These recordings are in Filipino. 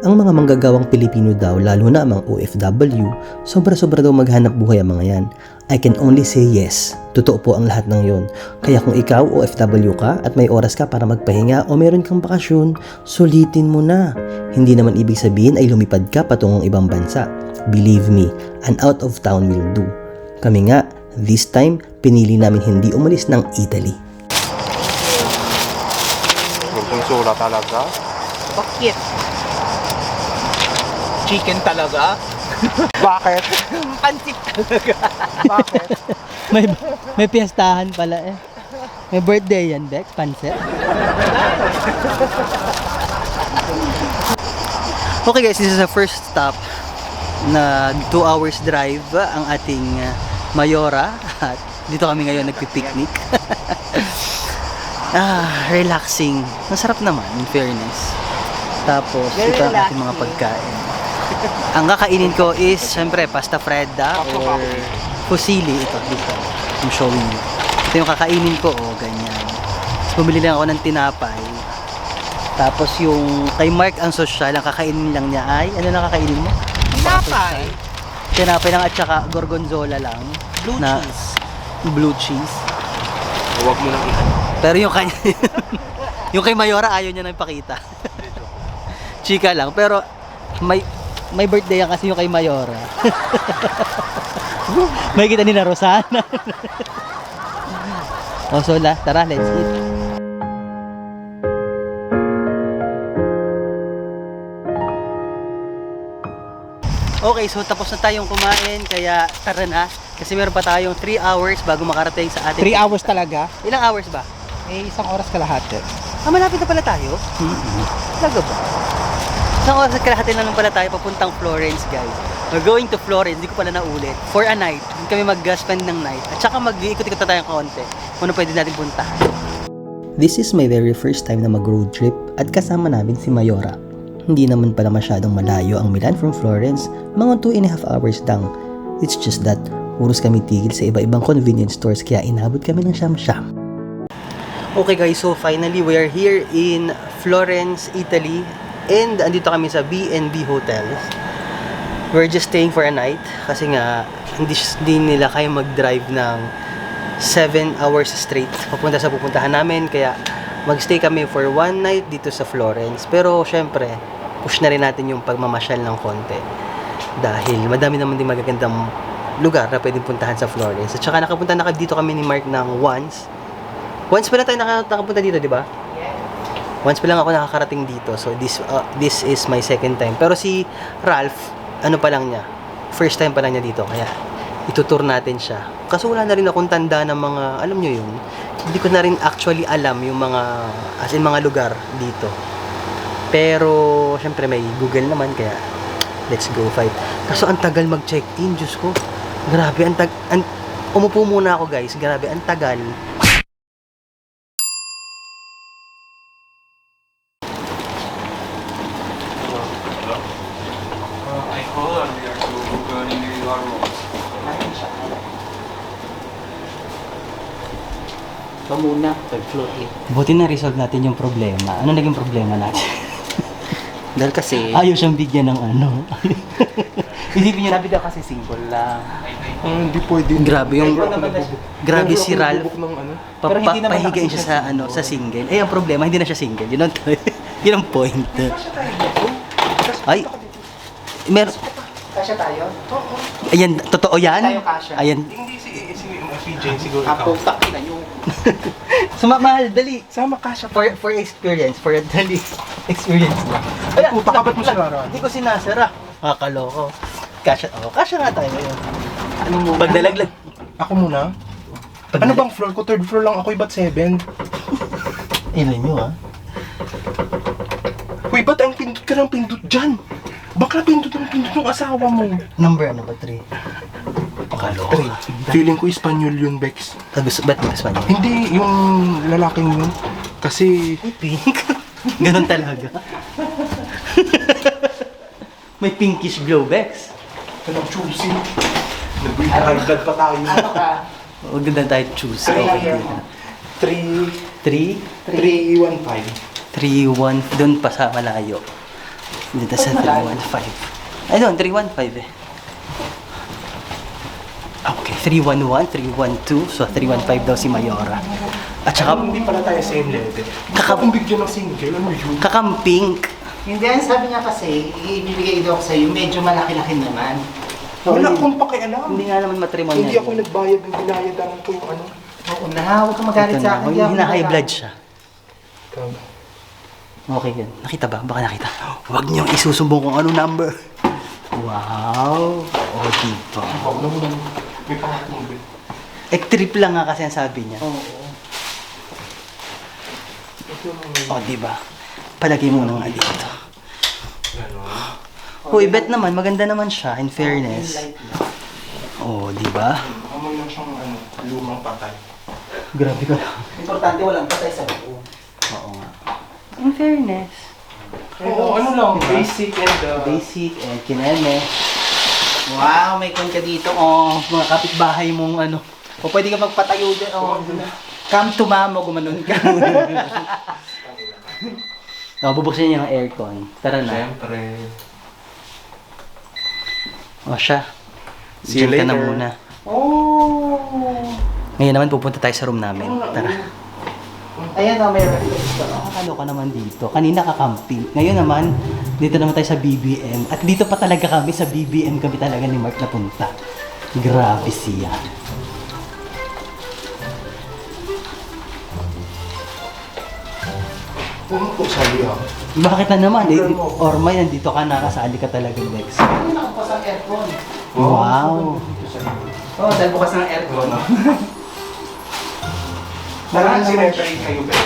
Ang mga manggagawang Pilipino daw, lalo na ang mga OFW, sobra-sobra daw maghanap buhay ang mga yan. I can only say yes. Totoo po ang lahat ng yon. Kaya kung ikaw OFW ka at may oras ka para magpahinga o meron kang bakasyon, sulitin mo na. Hindi naman ibig sabihin ay lumipad ka patungong ibang bansa. Believe me, an out of town will do. Kami nga, this time, pinili namin hindi umalis ng Italy. Gorgonzola talaga. Bakit? Chicken talaga? Bakit? Pansit talaga. Bakit? may may piyestahan pala eh. May birthday yan, Bex, pansit. okay guys, this is the first stop na 2 hours drive ang ating uh, Mayora at dito kami ngayon nagpi-picnic. ah, relaxing. Masarap naman, in fairness. Tapos, Very ito ang ating mga pagkain. Ang kakainin ko is, syempre, pasta fredda or fusilli. Ito, dito. I'm showing you. Ito yung kakainin ko, oh, ganyan. Tapos bumili lang ako ng tinapay. Tapos yung kay Mark ang social, ang kakainin lang niya ay, ano na kakainin mo? Tinapay. Tinapay lang at saka gorgonzola lang. Blue na, cheese. Blue cheese. Huwag mo nang ihan. Pero yung kanya, yung kay Mayora ayaw niya nang ipakita. Chika lang, pero may may birthday yan kasi yung kay Mayora. may kita ni na Rosana. o so la, tara, let's eat. Okay, so tapos na tayong kumain, kaya tara na. Kasi meron pa tayong 3 hours bago makarating sa ating... 3 hours talaga? Ilang hours ba? Eh, isang oras kalahati. Ah, malapit na pala tayo? Talaga ba? Isang oras at kalahati na lang pala tayo papuntang Florence, guys. We're going to Florence, hindi ko pala naulit. For a night. Hindi kami mag-spend ng night. At saka mag-iikot-ikot na tayong konti. Kung ano pwede natin puntahan. This is my very first time na mag-road trip at kasama namin si Mayora. Hindi naman pala masyadong malayo ang Milan from Florence, mga 2 and a half hours lang. It's just that, puros kami tigil sa iba-ibang convenience stores kaya inabot kami ng siyam-siyam. Okay guys, so finally we are here in Florence, Italy. And andito kami sa B&B Hotels. We're just staying for a night kasi nga hindi, hindi nila kaya mag-drive ng 7 hours straight papunta sa pupuntahan namin kaya magstay kami for one night dito sa Florence. Pero syempre, push na rin natin yung pagmamasyal ng konti. Dahil madami naman din magagandang lugar na pwedeng puntahan sa Florence. At saka nakapunta na dito kami ni Mark ng once. Once pa lang tayo naka, nakapunta dito, di ba? Once pa lang ako nakakarating dito. So this uh, this is my second time. Pero si Ralph, ano pa lang niya? First time pa lang niya dito. Kaya itutur natin siya. Kaso wala na rin akong tanda ng mga, alam nyo yun, hindi ko na rin actually alam yung mga, as in mga lugar dito. Pero, syempre may Google naman, kaya let's go fight. Kaso ang tagal mag-check-in, Diyos ko. Grabe, ang tag... Ang, umupo muna ako guys, grabe, ang tagal. I call earlier to book an individual room. Ito muna, third-floor eh. Buti na resolve natin yung problema. Ano naging problema natin? Dahil kasi, Ayaw siyang bigyan ng ano. Isipin niyo, sabi daw kasi single lang. hindi pwede. grabe yung grabe si Ralph. ng ano? Pa, Pero hindi naman pahigain nakasya siya sa ano sa single. Eh ang problema hindi na siya single. Yun ang yun ang point. Ay. Mer Kasya tayo? Ayan, totoo yan? Tayo kasya. Ayan. Hindi si, si, si Jane siguro ikaw. Apo, takin na yung... Suma mahal, dali. Sama kasya For for experience, for dali experience lang. Wala, Puta ka, ba't mo sinara? Hindi ko sinasara. Kakaloko. Kasya, oh, kasya nga tayo ngayon. Ano mo? Pag nalaglag, Ako muna? pag Ano bang floor ko? Third floor lang ako, ba't seven? Ilan nyo ah? Uy, ba't ang pindot ka ng pindot dyan? Bakla pindot ang pindot ng asawa mo. Number ano ba? 3. Three. Feeling ko Espanyol yun, Bex. Ah, gusto, ba't pa niyo? Hindi, yung lalaking yun. Kasi, Ay, pink. Ganon talaga. May pinkish glow, Bex. anong choosy. Nag-high pa tayo. Ano? Huwag na tayo choose. Ano Okay. Three, 3, three, one, five. 3, 1, doon pa sa malayo. Dito sa 315. Ay, doon, 315 eh. Ah, Okay, 311, 312. So, 315 daw si Mayora. At saka, hindi pala tayo same level. Kaka- Kaka bigyan ng single, ano yun? kakamping. Hindi, ang sabi niya kasi, ibibigay daw ko sa'yo, medyo malaki-laki naman. Wala akong pakialam. Hindi nga naman matrimonial. Hindi ako nagbayad ng binayadan ko yung ano. Oo na, huwag kang magalit Ito sa na, akin. hindi ako hina-high magalit. blood siya. Okay yun. Nakita ba? Baka nakita. Huwag niyo isusumbong kung ano number. Wow! O, dito. Ikaw na muna. May pangatong bill. Eh, trip lang nga kasi ang sabi niya. Oo. O, di ba? Palagay mo nga dito. Ganon. Uy, bet naman, maganda naman siya, in fairness. Light lang. Oh, di ba? Amoy lang siyang ano, lumang patay. Grabe ka lang. Importante walang patay sa buo. Oo nga. In fairness. Oo, ano lang, basic and uh, Basic and kineme. Wow, may kon ka dito. Oh, mga kapitbahay mong ano. O pwede ka magpatayo dyan. Oh, come to mama, gumanon ka. Oh, bubuksan niya yung aircon. Tara na. Siyempre. O siya. See you Diyan ka na later. muna. oh. Ngayon naman pupunta tayo sa room namin. Tara. Ayan o, may reference ko. Nakakalo ka naman dito. Kanina ka camping. Ngayon naman, dito naman tayo sa BBM. At dito pa talaga kami sa BBM kami talaga ni Mark napunta. Grabe siya. Puno po sa'yo ah. Bakit na naman? Eh, Ormay, nandito ka na. Kasali ka talaga, Lex. Ay, nakabukas ang aircon. Wow. Oo, oh, dahil bukas ang aircon. Parang sineperate kayo, Ben.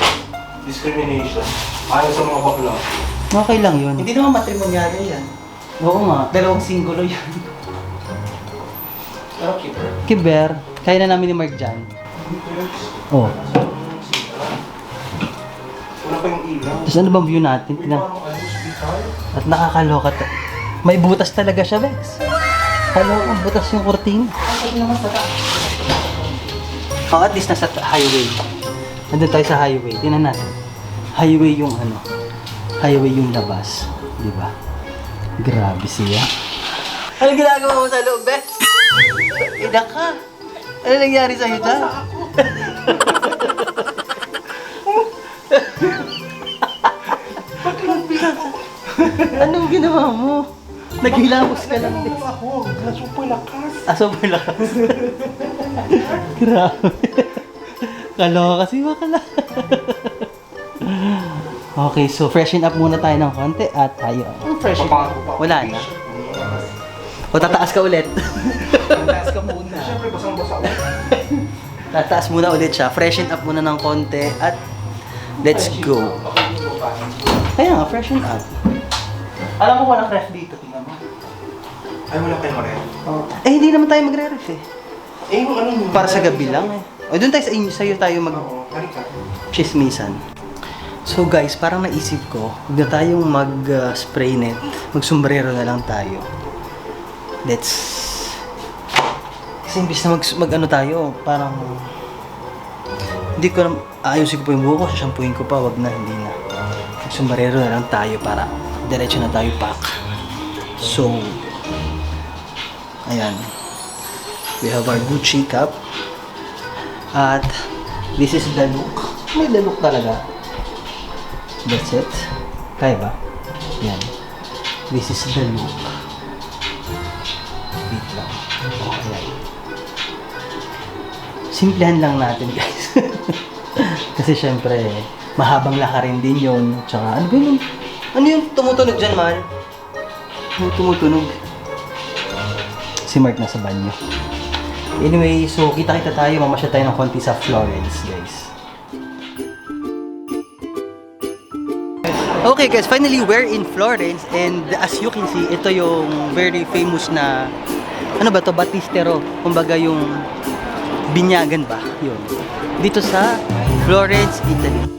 Discrimination. Ayaw sa mga bakla. Okay lang yun. Hindi naman matrimonyalo yan. Oo nga. Dalawang singulo yan. Pero keeper. Kiber, kaya na namin ni Mark dyan. Oh. Wala pa yung ilaw. Tapos ano bang view natin? Tingnan. Parang ano. At nakakaloka. ta- May butas talaga siya, Bex. Hello, ang butas yung kurtina. Ay, naman sa taas. Oh, at least nasa t- highway. Nandun tayo sa highway. Tingnan natin. Highway yung ano. Highway yung labas. Di ba? Grabe siya. Ano ginagawa mo sa loob, Bex? Ina ka. Ano nangyari sa'yo dyan? Anong ginawa mo? Naghilamos ka lang. Ano ako? Lakas. Aso mo lakas. Grabe. Kaloka kasi bakala. Okay, so freshen up muna tayo ng konti at tayo. Fresh. Wala na. O tataas ka ulit. Taas ka muna. Siyempre, basang-basa ako. tataas muna ulit siya. Freshen up muna ng konti at let's go. Kaya nga, freshen up. Alam mo walang ref dito, tingnan mo. Ay, wala kayong ref. Eh, hindi naman tayo magre-ref eh. Eh, yung ano yung... Para sa gabi lang eh. O doon tayo sa inyo, sa'yo tayo mag Oo, chismisan. So guys, parang naisip ko, huwag na tayong mag-spray net. Mag-sombrero na lang tayo. Let's... Kasi imbis na mag, mag ano tayo, parang... Hindi ko na... Ayusin ko pa yung buhok ko, sasampuin ko pa, wag na, hindi na. Mag-sombrero na lang tayo para diretso na tayo pack. So... Ayan. We have our Gucci cap. At this is the look. May the look talaga. That's it. Kaya ba? Yan. This is the look. Wait lang. Ayan. Simplihan lang natin, guys. Kasi syempre, mahabang lakarin din yun. Tsaka, ano ba yun? Ano yung tumutunog dyan, man? Ano tumutunog? Si Mark nasa banyo. Anyway, so kita-kita tayo, mamasya tayo ng konti sa Florence, guys. Okay guys, finally we're in Florence and as you can see, ito yung very famous na ano ba to, Batistero. Kumbaga yung binyagan ba, yun. Dito sa Florence, Italy.